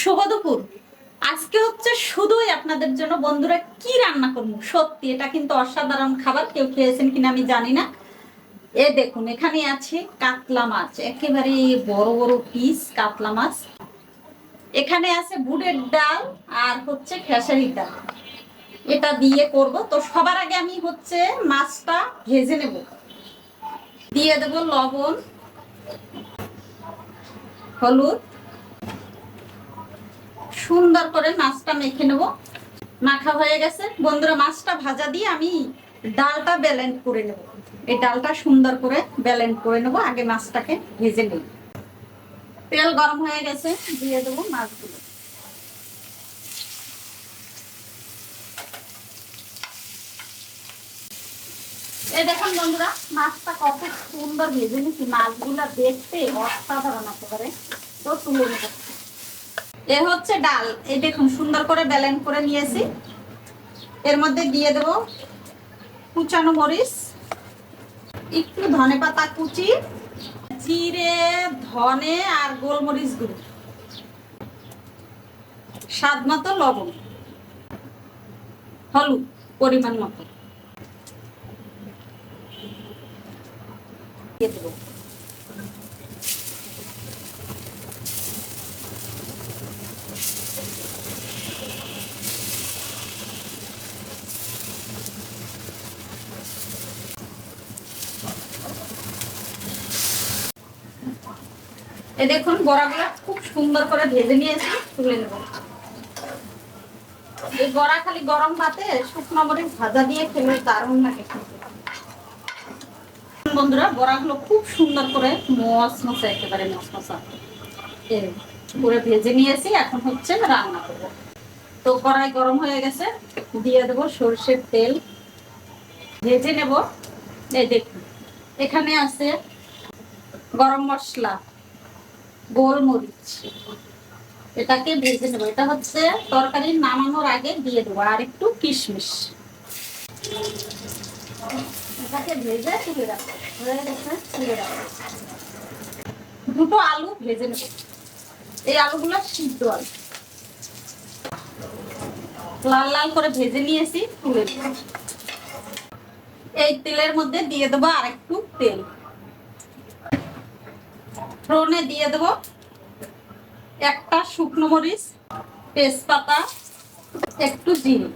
শুভ আজকে হচ্ছে শুধুই আপনাদের জন্য বন্ধুরা কি রান্না করব? সত্যি, এটা কিন্তু অসাধারণ খাবার। কেউ খেয়েছেন কিনা আমি জানি না। এ দেখুন, এখানে আছে কাতলা মাছ। একেবারে বড় বড় পিস কাতলা মাছ। এখানে আছে বুটের ডাল আর হচ্ছে খেসারির ডাল। এটা দিয়ে করব। তো সবার আগে আমি হচ্ছে মাছটা ভেজে নেব। দিয়ে দেব লবণ, হলুদ সুন্দর করে মাছটা মেখে নেব। মাখা হয়ে গেছে। বন্ধুরা, মাছটা ভাজা দিয়ে আমি ডালটা ব্যালেন্ড করে নেব। এই ডালটা সুন্দর করে ব্যালেন্ড করে নেব। আগে মাছটাকে ভেজে নেব। তেল গরম হয়ে গেছে, দিয়ে দেবো মাছগুলো। এই দেখুন বন্ধুরা, মাছটা কত সুন্দর ভেজে নিচ্ছি মাছগুলা দেখতে অসাধারণ একেবারে। তো তুলে নেব। এ হচ্ছে ডাল। এই দেখুন, সুন্দর করে ব্যালেন্স করে নিয়েছি। এর মধ্যে দিয়ে দেব কুচানো মরিচ, একটু ধনে পাতা কুচি, জিরে, ধনে আর গোলমরিচ গুঁড়ো। স্বাদ মতো লবণ, হলুদ পরিমাণ মতো। দিয়ে দেবো। এই দেখুন বড়াগুলো খুব সুন্দর করে ভেজে নিয়েছি, তুলে নেব। এই বড়া খালি গরম ভাতে শুকনো মরিচ ভাজা দিয়ে খেলে দারুণ লাগে। বন্ধুরা, বড়াগুলো খুব সুন্দর করে মস মশা একেবারে মস মশা করে ভেজে নিয়েছি, এখন হচ্ছে রান্না করব। তো কড়াই গরম হয়ে গেছে, দিয়ে দেবো সর্ষের তেল। ভেজে নেব, এই দেখুন, এখানে আছে গরম মশলা। গোলমরিচ। এটাকে ভেজে নেব। এটা হচ্ছে তরকারি নামানোর আগে দিয়ে দেবো, আর একটু কিশমিশ। দুটো আলু ভেজে নেব। এই আলুগুলো সিদ্ধ আলু। লাল লাল করে ভেজে নিয়েছি, তুলে এই তেলের মধ্যে দিয়ে দেবো আর একটু তেল। ফোড়নে দিয়ে দেবো একটা শুকনো মরিচ, তেজপাতা, একটু জিরে।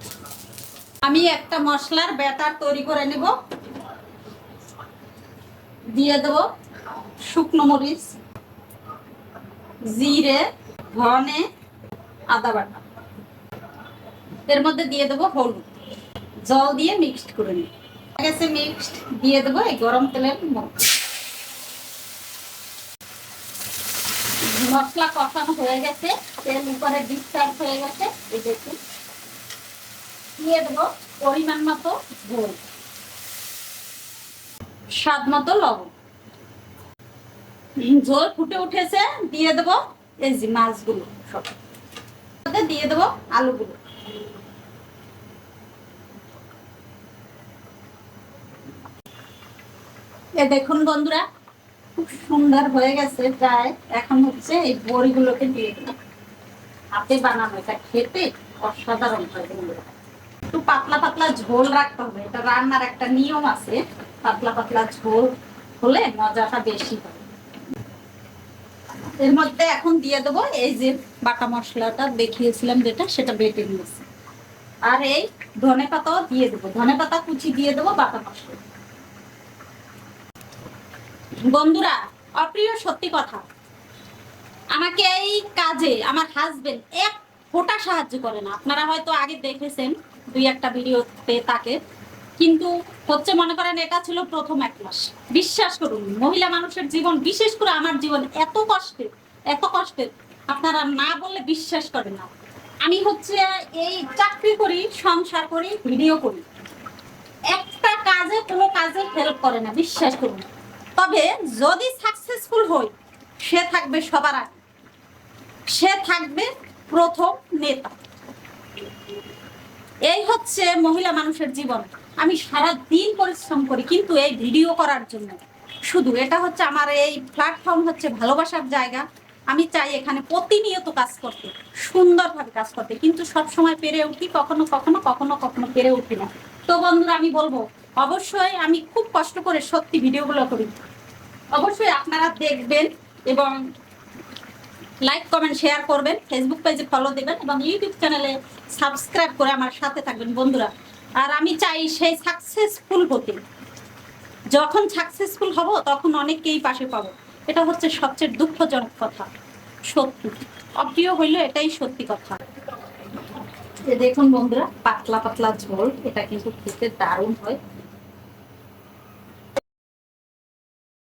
আমি একটা মশলার ব্যাটার তৈরি করে নেব। দিয়ে দেব শুকনো মরিচ, জিরে, ধনে, আদা বাটা। এর মধ্যে দিয়ে দেবো হলুদ। জল দিয়ে মিক্সড করে নিই গেছে মিক্সড দিয়ে দেবো এই গরম তেলের মধ্যে। মশলা কষানো হয়ে গেছে, তেল উপরে ডিসচার্জ হয়ে গেছে, এই দেখুন। দিয়ে দেবো পরিমাণ মতো ঝোল স্বাদ মতো লবণ। ঝোল ফুটে উঠেছে, দিয়ে দেবো এই যে মাছগুলো সব। দিয়ে দেবো আলুগুলো। এ দেখুন বন্ধুরা খুব সুন্দর হয়ে গেছে প্রায়। এখন হচ্ছে এই বড়িগুলোকে দিয়ে দিলাম। হাতে বানানো এটা খেতে অসাধারণ একটু পাতলা পাতলা ঝোল রাখতে হবে। এটা রান্নার একটা নিয়ম আছে। পাতলা পাতলা ঝোল হলে মজাটা বেশি হয়। এর মধ্যে এখন দিয়ে দেবো এই যে বাটা মশলাটা দেখিয়েছিলাম যেটা, সেটা বেটে নিয়েছি। আর এই ধনে পাতাও দিয়ে দেবো। ধনে পাতা কুচি দিয়ে দেবো, বাটা মশলা। বন্ধুরা, অপ্রিয় সত্যি কথা। আমাকে এই কাজে আমার হাজবেন্ড এক ফোটা সাহায্য করে না। আপনারা হয়তো আগে দেখেছেন দুই একটা ভিডিওতে তাকে। কিন্তু হচ্ছে মনে করেন, এটা ছিল প্রথম এক মাস। বিশ্বাস করুন, মহিলা মানুষের জীবন, বিশেষ করে আমার জীবন, এত কষ্টের এত কষ্টের আপনারা না বললে বিশ্বাস করেন না। আমি হচ্ছে এই চাকরি করি, সংসার করি ভিডিও করি। একটা কাজে কোনো কাজে হেল্প করে না, বিশ্বাস করুন। তবে যদি সাকসেসফুল হই, সে থাকবে সবার আগে। সে থাকবে প্রথম নেতা। এই হচ্ছে মহিলা মানুষের জীবন। আমি সারা দিন পরিশ্রম করি, কিন্তু এই ভিডিও করার জন্য। শুধু এটা হচ্ছে আমার এই প্ল্যাটফর্ম হচ্ছে ভালোবাসার জায়গা। আমি চাই এখানে প্রতিনিয়ত কাজ করতে, সুন্দরভাবে কাজ করতে। কিন্তু সব সময় পেরে উঠি, কখনো কখনো কখনো কখনো পেরে উঠি না। তো বন্ধুরা, আমি বলব অবশ্যই আমি খুব কষ্ট করে সত্যি ভিডিওগুলো করি। অবশ্যই আপনারা দেখবেন এবং লাইক, কমেন্ট, শেয়ার করবেন ফেসবুক পেজে ফলো দেবেন এবং ইউটিউব চ্যানেলে সাবস্ক্রাইব করে আমার সাথে থাকবেন বন্ধুরা। আর আমি চাই সেই সাকসেসফুল হতে। যখন সাকসেসফুল হব, তখন অনেককেই পাশে পাবো। এটা হচ্ছে সবচেয়ে দুঃখজনক কথা, সত্যি। অপ্রিয় হইলেও এটাই সত্যি কথা। দেখুন বন্ধুরা, পাতলা পাতলা ঝোল, এটা কিন্তু খেতে দারুণ হয়।